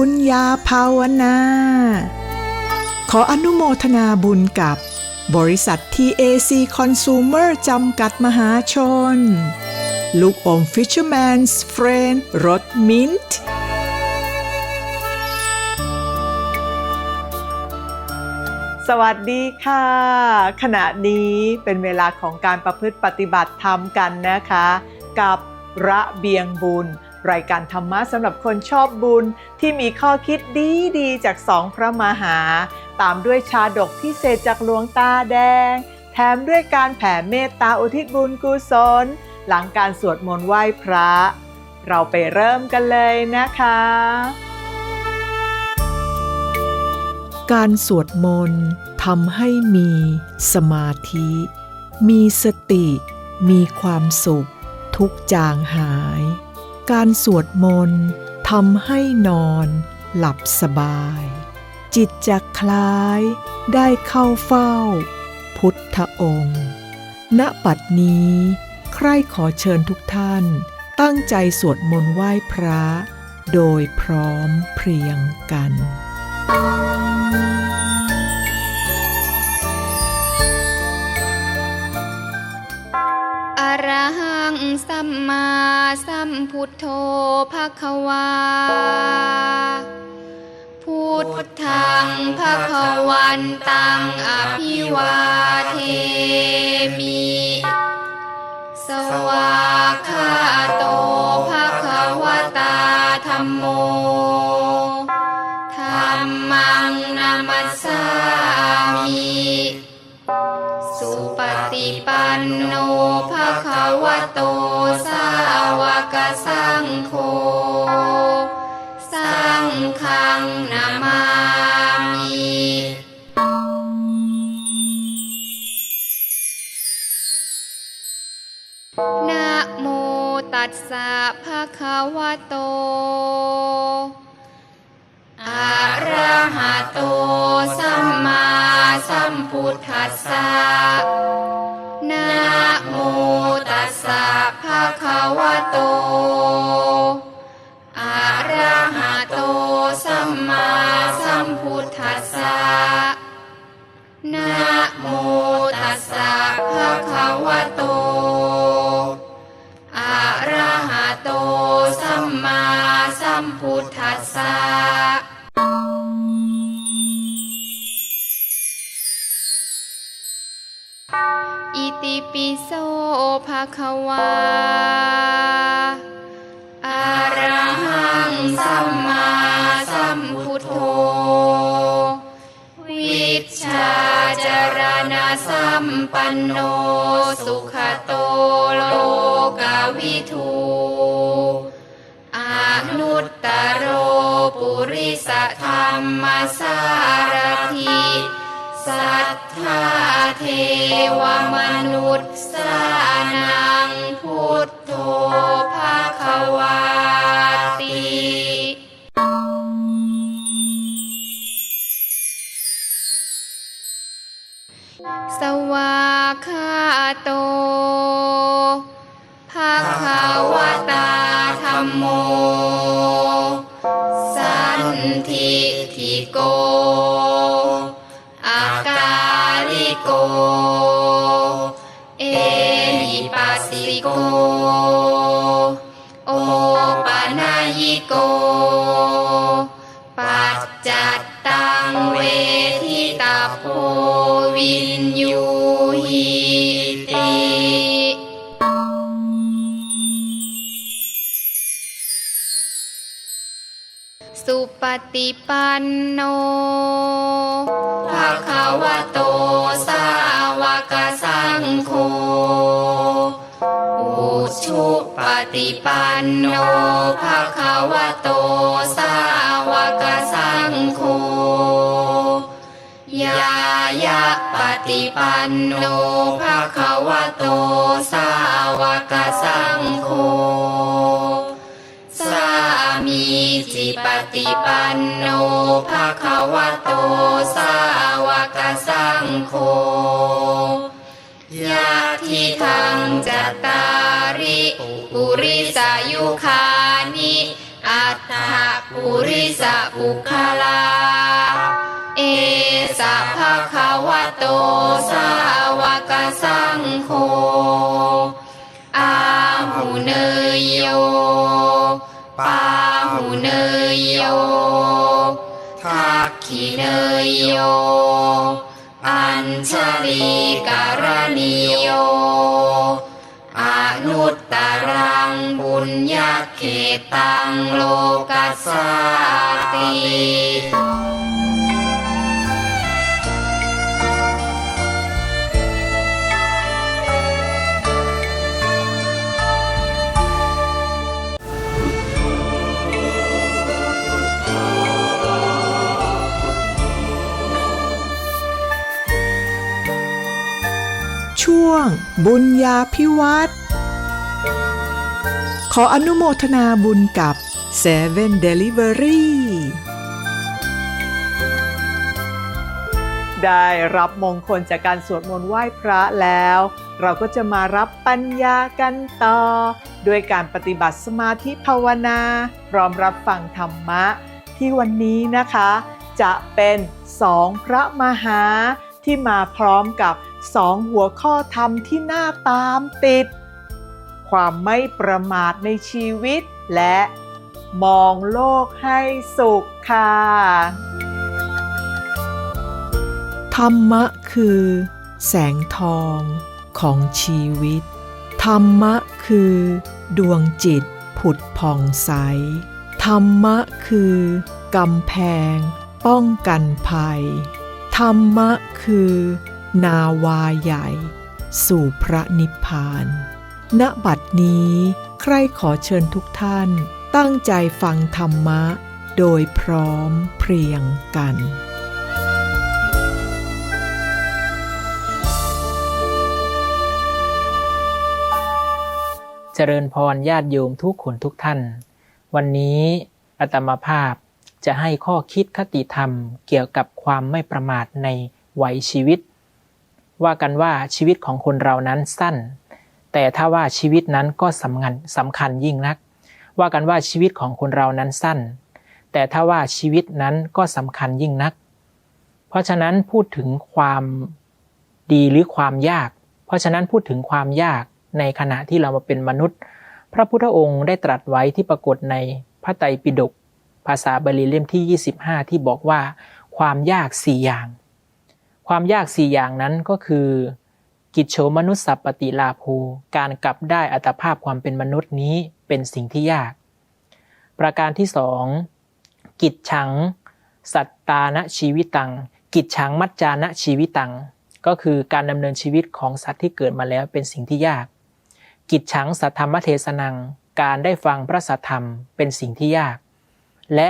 บุญญาภาวนา ขออนุโมทนาบุญกับบริษัท TAC Consumer จำกัดมหาชน ลูกอม Fisherman's Friend รสมินท์สวัสดีค่ะ ขณะนี้เป็นเวลาของการประพฤติปฏิบัติธรรมกันนะคะ กับระเบียงบุญ รายการธรรมะสำหรับคนชอบบุญที่มีข้อคิดดีๆ จากสองพระมหา ตามด้วยชาดกพิเศษจากหลวงตาแดง แถมด้วยการแผ่เมตตาอุทิศบุญกุศล หลังการสวดมนต์ไหว้พระ เราไปเริ่มกันเลยนะคะ การสวดมนต์ทำให้มีสมาธิ มีสติ มีความสุข ทุกจางหาย การสวดมนต์ทำให้นอนหลับสบาย จิตจะคล้ายได้เข้าเฝ้า พุทธองค์ ณปัดนี้ ใครขอเชิญทุกท่าน ตั้งใจสวดมนต์ไหว้พระ โดยพร้อมเพรียงกันอ สัมมาสัมพุทโธภะคะวา พุทธังภะคะวันตังอภิวาเทมิ สวากขาโตภะคะวตาธรรมโม นโนภะคะวะโตสาวกสังโฆสังฆังนามามินะโมตัสสะภะคะวะโตอะระหะโตสัมมาสัมพุทธัสสะนะ โต อะระหะโต สัมมาสัมพุทธัสสะ นะโมตัสสะภะคะวะโต อะระหะโต สัมมาสัมพุทธัสสะ ปิโสภะคะวาอะระหังสัมมาสัมพุทโธ วิชชาจารณะสัมปันโน สุขโตโลกวิทูอานุตตโรปุริสธรรมสาร เทวมนุษย์สานังพุทโธภาควาติสวากาโตภาคาวตาธรรมโม สันทิทิโก วันโนภาคาวะโตสาวกสังโฆอุชุปฏิปันโนภาคาวะโตสาวกสังโฆยายะปฏิปันโนภาคาวะโตสาวกสังโฆ จิปฏิปันโนภะคะวะโตสาวกสังโฆยะทิทังจัตตาริปุริสายุคานิอัตถปุริสปุคลา เอสะภะคะวะโตสาวกสังโฆอาหูเนย ขิเนยโย อัญชลีการณิโย อนุตตรังบุญญาเขตังโลกัสสติ ช่วง บุญญาพิวัตรขออนุโมทนาบุญกับ Seven Delivery ได้รับมงคลจากการสวดมนต์ไหว้พระแล้ว เราก็จะมารับปัญญากันต่อ ด้วยการปฏิบัติสมาธิภาวนา พร้อมรับฟังธรรมะ ที่วันนี้นะคะ จะเป็นสองพระมหาที่มาพร้อมกับ สองหัวข้อธรรมที่น่าตามติด ความไม่ประมาทในชีวิต และมองโลกให้สุขค่ะ ธรรมะคือ แสงทองของชีวิต ธรรมะคือ ดวงจิตผุดผ่องใส ธรรมะคือกำแพง ป้องกันภัย ธรรมะคือ นาวาใหญ่ สู่พระนิพพาน ณบัดนี้ ใครขอเชิญทุกท่าน ตั้งใจฟังธรรมะ โดยพร้อมเพรียงกันเจริญพรญาติโยมทุกคนทุกท่าน วันนี้อาตมาภาพจะให้ข้อคิดคติธรรมเกี่ยวกับความไม่ประมาทในวัยชีวิต ว่ากันว่าชีวิตของคนเรานั้นสั้น แต่ถ้าว่าชีวิตนั้นก็สำคัญสำคัญยิ่งนัก ว่ากันว่าชีวิตของคนเรานั้นสั้น แต่ถ้าว่าชีวิตนั้นก็สำคัญยิ่งนัก เพราะฉะนั้นพูดถึงความดีหรือความยาก เพราะฉะนั้นพูดถึงความยากในขณะที่เรามาเป็นมนุษย์ พระพุทธองค์ได้ตรัสไว้ที่ปรากฏในพระไตรปิฎกภาษาบาลีเล่มที่ 25 ที่บอกว่า ความยากสี่อย่าง ความยากสี่อย่างนั้นก็คือ กิจโฉมนุษย์สัปติลาภูการกลับได้อัตภาพความเป็นมนุษย์นี้เป็นสิ่งที่ยาก ประการที่สองกิจฉัง สัตตานะชีวิตัง กิจฉังมัจจานะชีวิตัง ก็คือการดำเนินชีวิตของสัตว์ที่เกิดมาแล้วเป็นสิ่งที่ยาก กิจฉังสัทธรรมเทศนัง การได้ฟังพระสัทธรรมเป็นสิ่งที่ยาก และ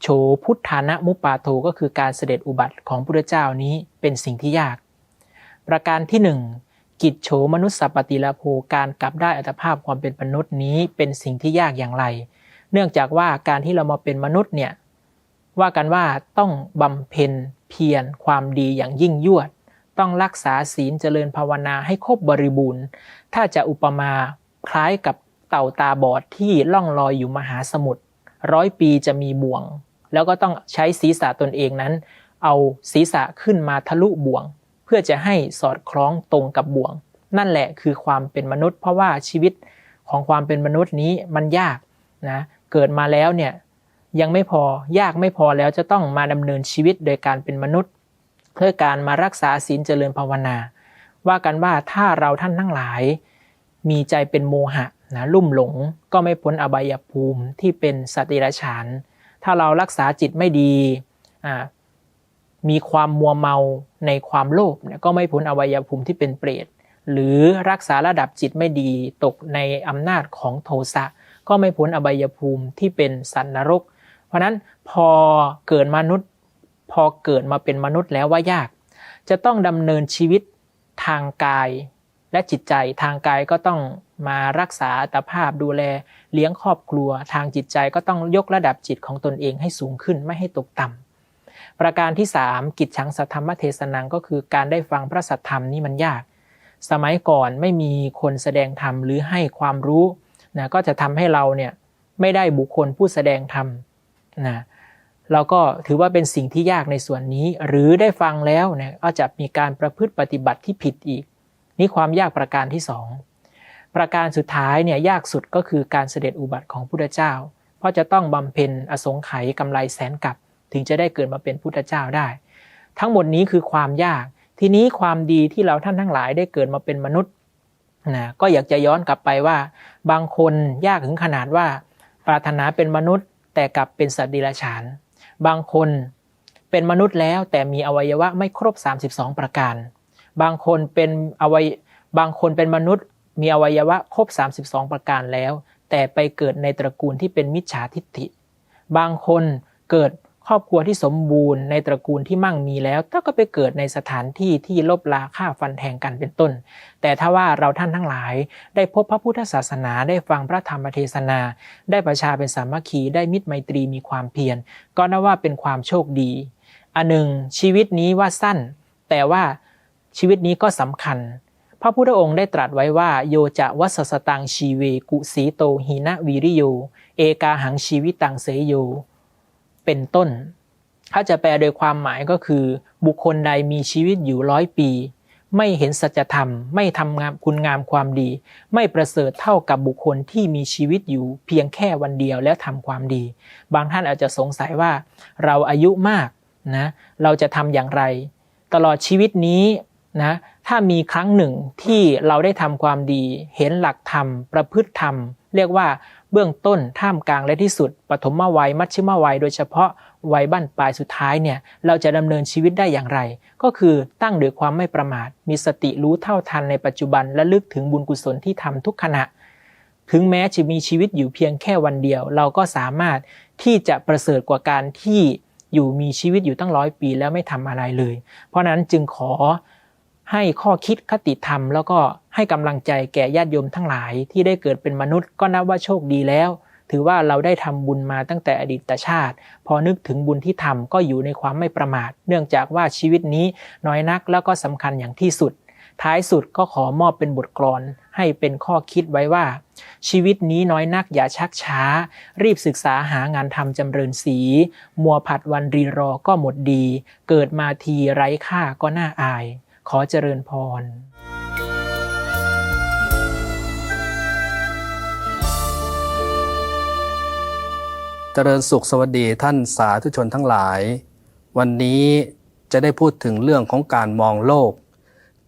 โฉพุทธานะมุปาโทก็คือการเสด็จอุบัติของพระเจ้านี้เป็นสิ่งที่ยาก ประการที่หนึ่งกิจโฉมนุษย์สัปติลาโภการกลับได้อัตภาพความเป็นมนุษย์นี้เป็นสิ่งที่ยากอย่างไร เนื่องจากว่าการที่เรามาเป็นมนุษย์เนี่ยว่ากันว่าต้องบำเพ็ญเพียรความดีอย่างยิ่งยวด ต้องรักษาศีลเจริญภาวนาให้ครบบริบูรณ์ ถ้าจะอุปมาคล้ายกับเต่าตาบอดที่ล่องลอยอยู่มหาสมุทรร้อยปีจะมีบ่วง แล้วก็ต้องใช้ศีรษะตนเองนั้น เอาศีรษะขึ้นมาทะลุบ่วง เพื่อจะให้สอดคล้องตรงกับบ่วง นั่นแหละคือความเป็นมนุษย์ เพราะว่าชีวิตของความเป็นมนุษย์นี้มันยากนะเกิดมาแล้วเนี่ยยังไม่พอยากไม่พอแล้วจะต้องมาดำเนินชีวิตโดยการเป็นมนุษย์ เพื่อการมารักษาศีลเจริญภาวนา ว่ากันว่าถ้าเราท่านทั้งหลาย มีใจเป็นโมหะนะลุ่มหลงก็ไม่พ้นอบายภูมิที่เป็นสติรฉาน ถ้าเรารักษาจิตไม่ดีมีความมัวเมาในความโลภเนี่ยก็ไม่พ้นอบายภูมิที่เป็นเปรต หรือรักษาระดับจิตไม่ดีตกในอำนาจของโทสะก็ไม่พ้นอบายภูมิที่เป็นสันนรก เพราะนั้นพอเกิดมนุษย์ พอเกิดมาเป็นมนุษย์แล้วว่ายาก จะต้องดำเนินชีวิตทางกาย และจิตใจทางกายก็ต้องมารักษาอัตภาพดูแลเลี้ยงครอบครัว ทางจิตใจก็ต้องยกระดับจิตของตนเองให้สูงขึ้นไม่ให้ตกต่ำประการที่ 3 กิจฉังสัทธรรมเทศนังก็คือการได้ฟังพระสัทธรรมนี่มันยาก สมัยก่อนไม่มีคนแสดงธรรมหรือให้ความรู้นะก็จะทำให้เราเนี่ยไม่ได้บุคคลผู้แสดงธรรมนะเราก็ถือว่าเป็นสิ่งที่ยากในส่วนนี้ หรือได้ฟังแล้วเนี่ยก็จะมีการประพฤติปฏิบัติที่ผิดอีก นี่ความยากประการที่สองประการสุดท้ายเนี่ยยากสุดก็คือการเสด็จอุบัติของพุทธเจ้า เพราะจะต้องบำเพ็ญอสงไขยกำไรแสนกับ ถึงจะได้เกิดมาเป็นพุทธเจ้าได้ ทั้งหมดนี้คือความยาก ทีนี้ความดีที่เราท่านทั้งหลายได้เกิดมาเป็นมนุษย์นะก็อยากจะย้อนกลับไปว่า บางคนยากถึงขนาดว่า ปรารถนาเป็นมนุษย์ แต่กลับเป็นสัตว์ดิลฉาน บางคนเป็นมนุษย์แล้วแต่มีอวัยวะไม่ครบ 32 ประการ บางคนเป็นอวัยบางคนเป็นมนุษย์ มีอวัยวะครบ 32 ประการแล้ว แต่ไปเกิดในตระกูลที่เป็นมิจฉาทิฏฐิ บางคนเกิดครอบครัวที่สมบูรณ์ในตระกูลที่มั่งมีแล้วก็ไปเกิดในสถานที่ที่ลบลาฆ่าฟันแทงกันเป็นต้น แต่ถ้าว่าเราท่านทั้งหลาย ได้พบพระพุทธศาสนาได้ฟังพระธรรมเทศนา ได้ประชาเป็นสามัคคีได้มิตรไมตรีมีความเพียรก็นับว่าเป็นความโชคดี อันหนึ่งชีวิตนี้ว่าสั้น แต่ว่า ชีวิตนี้ก็สำคัญ พระพุทธองค์ได้ตรัสไว้ว่า โยจะวัสสตังชีเวกุสีโตหีนะวิริโย เอกาหังชีวิตังเสยโย เป็นต้น ถ้าจะแปลโดยความหมายก็คือ บุคคลใดมีชีวิตอยู่ร้อยปี ไม่เห็นสัจธรรม ไม่ทำงามคุณงามความดี ไม่ประเสริฐเท่ากับบุคคลที่มีชีวิตอยู่เพียงแค่วันเดียวแล้วทำความดี บางท่านอาจจะสงสัยว่า เราอายุมากนะ เราจะทำอย่างไร ตลอดชีวิตนี้ นะถ้ามีครั้งหนึ่งที่เราได้ทำความดี เห็นหลักธรรม ประพฤติธรรม เรียกว่าเบื้องต้นท่ามกลางและที่สุด ปฐมวัยมัชชิมวัย โดยเฉพาะวัยบั้นปลายสุดท้ายเนี่ยเราจะดำเนินชีวิตได้อย่างไร ก็คือตั้งด้วยความไม่ประมาท มีสติรู้เท่าทันในปัจจุบันและลึกถึงบุญกุศลที่ทำทุกขณะ ถึงแม้จะมีชีวิตอยู่เพียงแค่วันเดียว เราก็สามารถที่จะประเสริฐกว่าการที่อยู่มีชีวิตอยู่ตั้งร้อยปีแล้วไม่ทำอะไรเลย เพราะนั้นจึงขอ ให้ข้อคิดคติธรรม แล้วก็ให้กำลังใจแก่ญาติโยมทั้งหลายที่ได้เกิดเป็นมนุษย์ก็นับว่าโชคดีแล้ว ถือว่าเราได้ทำบุญมาตั้งแต่อดีตชาติ พอนึกถึงบุญที่ทำก็อยู่ในความไม่ประมาท เนื่องจากว่าชีวิตนี้น้อยนักแล้วก็สำคัญอย่างที่สุด ท้ายสุดก็ขอมอบเป็นบทกลอนให้เป็นข้อคิดไว้ว่า ชีวิตนี้น้อยนักอย่าชักช้า รีบศึกษาหางานทำจำเริญสี มัวผัดวันรีรอก็หมดดี เกิดมาทีไร้ค่าก็น่าอาย ขอเจริญพรเจริญสุขสวัสดีท่านสาธุชนทั้งหลาย วันนี้จะได้พูดถึงเรื่องของการมองโลก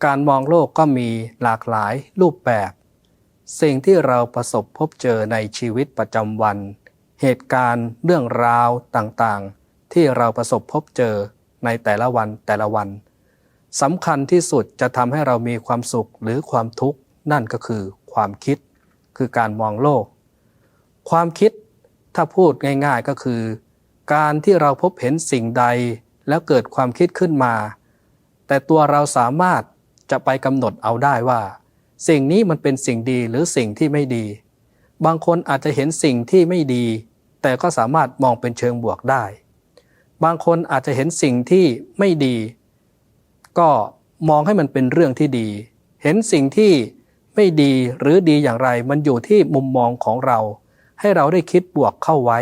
การมองโลกก็มีหลากหลายรูปแบบ สิ่งที่เราประสบพบเจอในชีวิตประจำวัน เหตุการณ์เรื่องราวต่างๆ ที่เราประสบพบเจอในแต่ละวันแต่ละวัน สำคัญที่สุดจะทำให้เรามีความสุขหรือความทุกข์นั่นก็คือความคิด คือการมองโลก ความคิดถ้าพูดง่ายๆก็คือ การที่เราพบเห็นสิ่งใดแล้วเกิดความคิดขึ้นมา แต่ตัวเราสามารถจะไปกำหนดเอาได้ว่า สิ่งนี้มันเป็นสิ่งดีหรือสิ่งที่ไม่ดี บางคนอาจจะเห็นสิ่งที่ไม่ดี แต่ก็สามารถมองเป็นเชิงบวกได้ บางคนอาจจะเห็นสิ่งที่ไม่ดี ก็มองให้มันเป็นเรื่องที่ดี เห็นสิ่งที่ไม่ดีหรือดีอย่างไร มันอยู่ที่มุมมองของเรา ให้เราได้คิดบวกเข้าไว้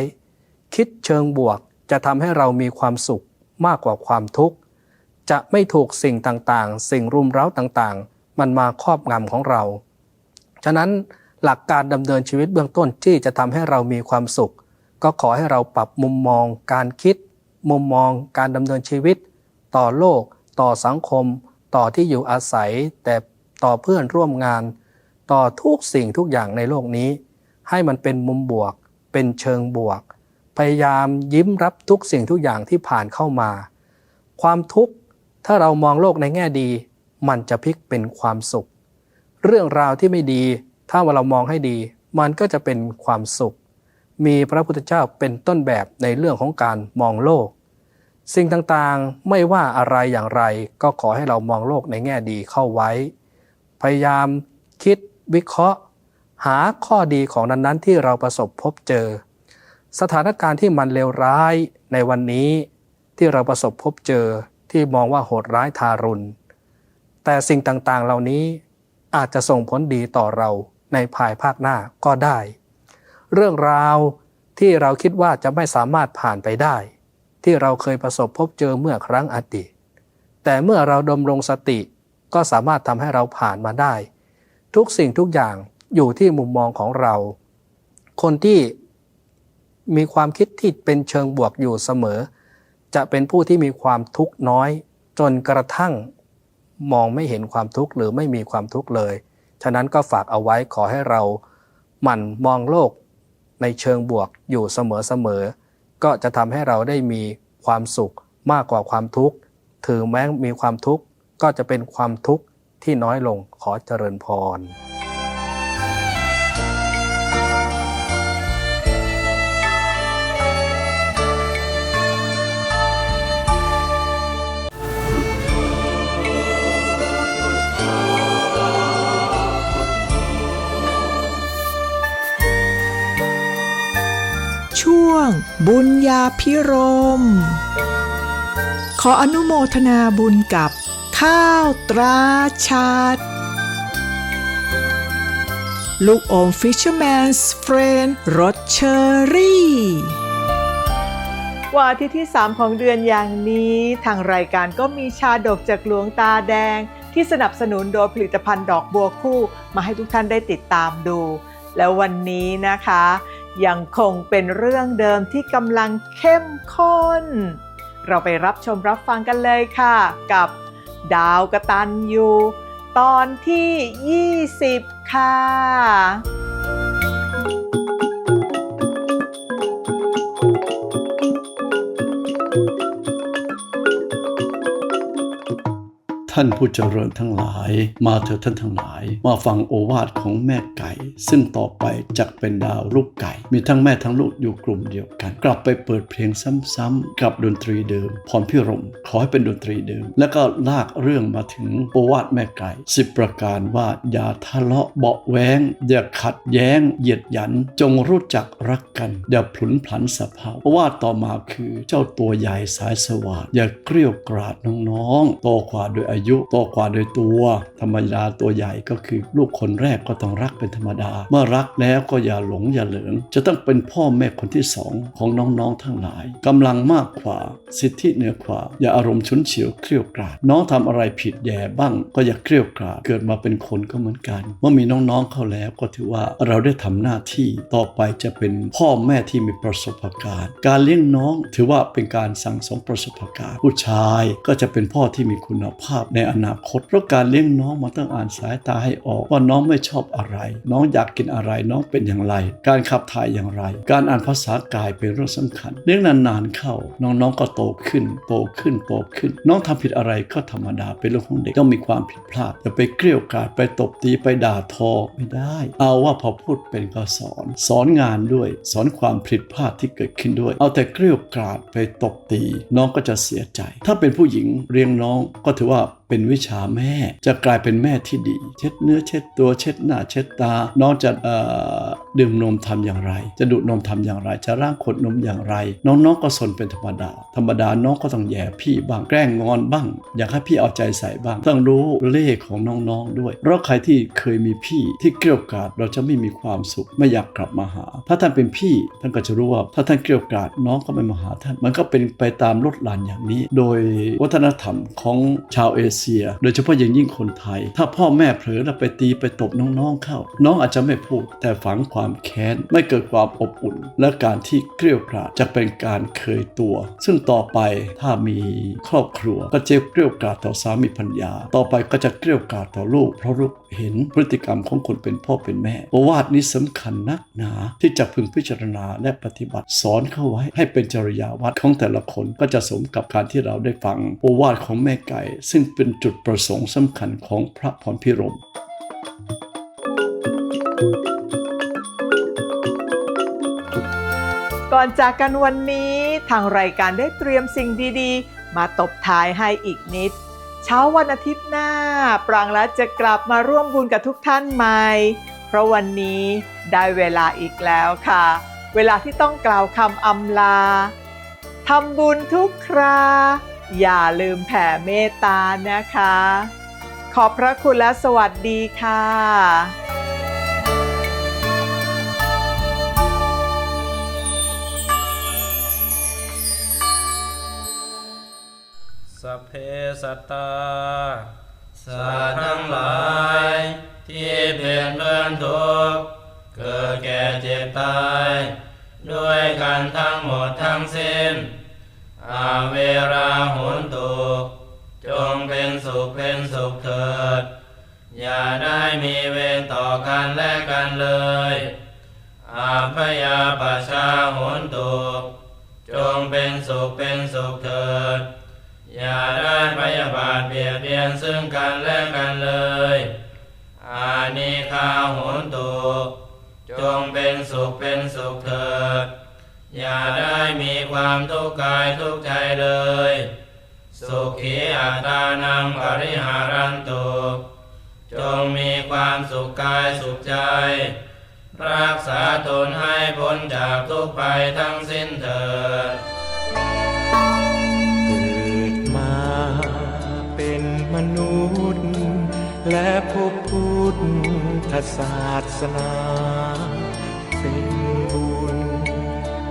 คิดเชิงบวกจะทำให้เรามีความสุขมากกว่าความทุกข์ จะไม่ถูกสิ่งต่างๆ สิ่งรุมเร้าต่างๆ มันมาครอบงำของเรา ฉะนั้นหลักการดำเนินชีวิตเบื้องต้นที่จะทำให้เรามีความสุข ก็ขอให้เราปรับมุมมอง การคิด มุมมอง การดำเนินชีวิต ต่อโลก ต่อสังคม ต่อที่อยู่อาศัย แต่ต่อเพื่อนร่วมงาน ต่อทุกสิ่งทุกอย่างในโลกนี้ ให้มันเป็นมุมบวก เป็นเชิงบวก พยายามยิ้มรับทุกสิ่งทุกอย่างที่ผ่านเข้ามา ความทุกข์ถ้าเรามองโลกในแง่ดี มันจะพลิกเป็นความสุข เรื่องราวที่ไม่ดี ถ้าว่าเรามองให้ดี มันก็จะเป็นความสุข มีพระพุทธเจ้าเป็นต้นแบบในเรื่องของการมองโลก สิ่งต่างๆไม่ว่าอะไรอย่างไร ก็ขอให้เรามองโลกในแง่ดีเข้าไว้ พยายามคิดวิเคราะห์ หาข้อดีของนั้นๆ ที่เราประสบพบเจอ สถานการณ์ที่มันเลวร้ายในวันนี้ที่เราประสบพบเจอที่มองว่าโหดร้ายทารุณ แต่สิ่งต่างๆเหล่านี้อาจจะส่งผลดีต่อเราในภายภาคหน้าก็ได้ เรื่องราวที่เราคิดว่าจะไม่สามารถผ่านไปได้ ที่เราเคยประสบพบเจอเมื่อครั้งอดีต แต่เมื่อเราดำรงสติก็สามารถทำให้เราผ่านมาได้ ทุกสิ่งทุกอย่างอยู่ที่มุมมองของเรา คนที่มีความคิดที่เป็นเชิงบวกอยู่เสมอ จะเป็นผู้ที่มีความทุกข์น้อย จนกระทั่งมองไม่เห็นความทุกข์หรือไม่มีความทุกข์เลย ฉะนั้นก็ฝากเอาไว้ขอให้เราหมั่นมองโลกในเชิงบวกอยู่เสมอๆ ก็จะทำให้เราได้มีความสุขมากกว่าความทุกข์ ถึงแม้มีความทุกข์ก็จะเป็นความทุกข์ที่น้อยลงขอเจริญพร บุญญาพิรม ขออนุโมทนาบุญกับข้าวตราชัดลูกอม Fisherman's Friend รสเชอรี่วันอาทิตย์ที่ 3 ของเดือนอย่างนี้ ทางรายการก็มีชาดกจากหลวงตาแดง ที่สนับสนุนโดยผลิตภัณฑ์ดอกบัวคู่ มาให้ทุกท่านได้ติดตามดู แล้ววันนี้นะคะ ยังคงเป็นเรื่องเดิมที่กำลังเข้มข้น เราไปรับชมรับฟังกันเลยค่ะ กับดาวกระตันยูตอนที่ 20 ค่ะ ท่านผู้เจริญทั้งหลาย มาเถิดท่านทั้งหลาย มาฟังโอวาทของแม่ไก่ ซึ่งต่อไปจักเป็นดาวลูกไก่ มีทั้งแม่ทั้งลูกอยู่กลุ่มเดียวกัน กลับไปเปิดเพลงซ้ำๆกับดนตรีเดิมพรพิรมขอให้เป็นดนตรีเดิม แล้วก็ลากเรื่องมาถึงโอวาทแม่ไก่สิบประการว่าอย่าทะเลาะเบาะแว้งอย่าขัดแย้ง เหยียดหยัน จงรู้จักรักกัน อย่าพลุนพลันสภาพโอวาทต่อมาคือเจ้าตัวใหญ่สายสว่างอย่าเกลี้ยวกราดน้องๆโตกว่าโดยอายุยุโตกว่าโดยตัว ธรรมดาตัวใหญ่ก็คือลูกคนแรกก็ต้องรักเป็นธรรมดา เมื่อรักแล้วก็อย่าหลงอย่าเหลิงจะต้องเป็นพ่อแม่คนที่สองของน้องๆทั้งหลายกำลังมากกว่าสิทธิเหนือกว่า อย่าอารมณ์ฉุนเฉียวเกลี้ยวกราดน้องทำอะไรผิดแย่บ้าง ก็อย่าเกลี้ยวกราดเกิดมาเป็นคนก็เหมือนกัน เมื่อมีน้องๆเข้าแล้วก็ถือว่าเราได้ทำหน้าที่ต่อไปจะเป็นพ่อแม่ที่มีประสบการณ์ การเลี้ยงน้องถือว่าเป็นการสั่งสมประสบการณ์ ผู้ชายก็จะเป็นพ่อที่มีคุณภาพในอนาคตเพราะการเลี้ยงน้องมันต้องอ่านสายตาให้ออกว่าน้องไม่ชอบอะไร น้องอยากกินอะไรน้องเป็นอย่างไร การขับถ่ายอย่างไร การอ่านภาษากายเป็นเรื่องสำคัญเลี้ยงนานๆเข้า น้องๆก็โตขึ้น โตขึ้นโตขึ้น น้องทำผิดอะไรก็ธรรมดาเป็นเรื่องของเด็กต้องมีความผิดพลาดอย่าไปเกลี้ยกล่อมไปตบตีไปด่าทอไม่ได้ เอาว่าพอพูดเป็นก็สอน สอนงานด้วย สอนความผิดพลาดที่เกิดขึ้นด้วย เอาแต่เกลี้ยกล่อมไปตบตี น้องก็จะเสียใจ ถ้าเป็นผู้หญิงเลี้ยงน้องก็ถือว่าเป็นวิชาแม่ จะกลายเป็นแม่ที่ดี เช็ดเนื้อเช็ดตัวเช็ดหน้าเช็ดตา น้องจะดื่มนมทำอย่างไร จะดูดนมทำอย่างไร จะร่างขดนมอย่างไร น้องๆก็สนเป็นธรรมดา ธรรมดาน้องก็ต้องแย่พี่บ้างแกล้งงอนบ้าง อยากให้พี่เอาใจใส่บ้าง ต้องรู้เล่ห์ของน้องๆด้วย เพราะใครที่เคยมีพี่ที่เกลียวกาดเราจะไม่มีความสุขไม่อยากกลับมาหา ถ้าท่านเป็นพี่ท่านก็จะรู้ว่าถ้าท่านเกลียวกาดน้องก็ไม่มาหาท่าน มันก็เป็นไปตามลดหลั่นอย่างนี้ โดยวัฒนธรรมของชาวเอเชีย โดยเฉพาะอย่างยิ่งคนไทย ถ้าพ่อแม่เผลอแล้วไปตีไปตบน้องๆเข้า น้องอาจจะไม่พูด แต่ฝังความแค้นไม่เกิดความอบอุ่น และการที่เกลียวกราดจะเป็นการเคยตัว ซึ่งต่อไปถ้ามีครอบครัวก็จะเกลียวกราดต่อสามีภรรยา ต่อไปก็จะเกลียวกราดต่อลูก เพราะลูกเห็นพฤติกรรมของคนเป็นพ่อเป็นแม่โอวาทนี้สำคัญนักหนาที่จะพึงพิจารณาและปฏิบัติสอนเข้าไว้ ให้เป็นจริยาวัดของแต่ละคนก็จะสมกับการที่เราได้ฟังโอวาทของแม่ไก่ ซึ่งเป็นจุดประสงค์สำคัญของพระพรพิรมกก่อนจากกันวันนี้ทางรายการได้เตรียมสิ่งดีๆ มาตบท้ายให้อีกนิด เช้าวันอาทิตย์หน้า ปรางและจะกลับมาร่วมบุญกับทุกท่านใหม่ เพราะวันนี้ได้เวลาอีกแล้วค่ะ เวลาที่ต้องกล่าวคำอำลาทำบุญทุกครา อย่าลืมแผ่เมตตานะคะ ขอบพระคุณและสวัสดีค่ะสัพเพสัตตาสัตว์ทั้งหลายที่เปลี่ยนเพื่อนทุกเกิดแก่เจ็บตาย ด้วยกันทั้งหมดทั้งสิ้น เวราหุนตุจงเป็นสุขเป็นสุขเถิด อย่าได้มีเวรต่อกันและกันเลย อาพยาปชาหุนตุจงเป็นสุขเป็นสุขเถิด อย่าได้พยาบาทเบียดเบียนซึ่งกันและกันเลย อานิคาโหนตุจงเป็นสุขเป็นสุขเถิด อย่าได้มีความทุกข์กายทุกข์ใจเลย สุขีอัตานังปริหารันตุจงมีความสุขกายสุขใจ รักษาตนให้พ้นจากทุกข์ไปทั้งสิ้นเถิดเกิดมาเป็นมนุษย์ และพบพุทธศาสนา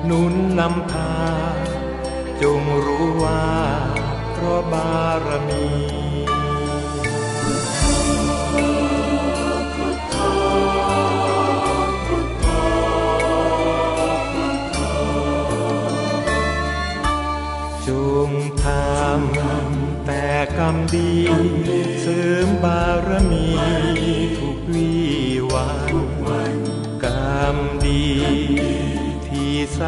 หนุนนำพา จงรู้ว่า เพราะบารมีจงทำแต่กรรมดีเสริมบา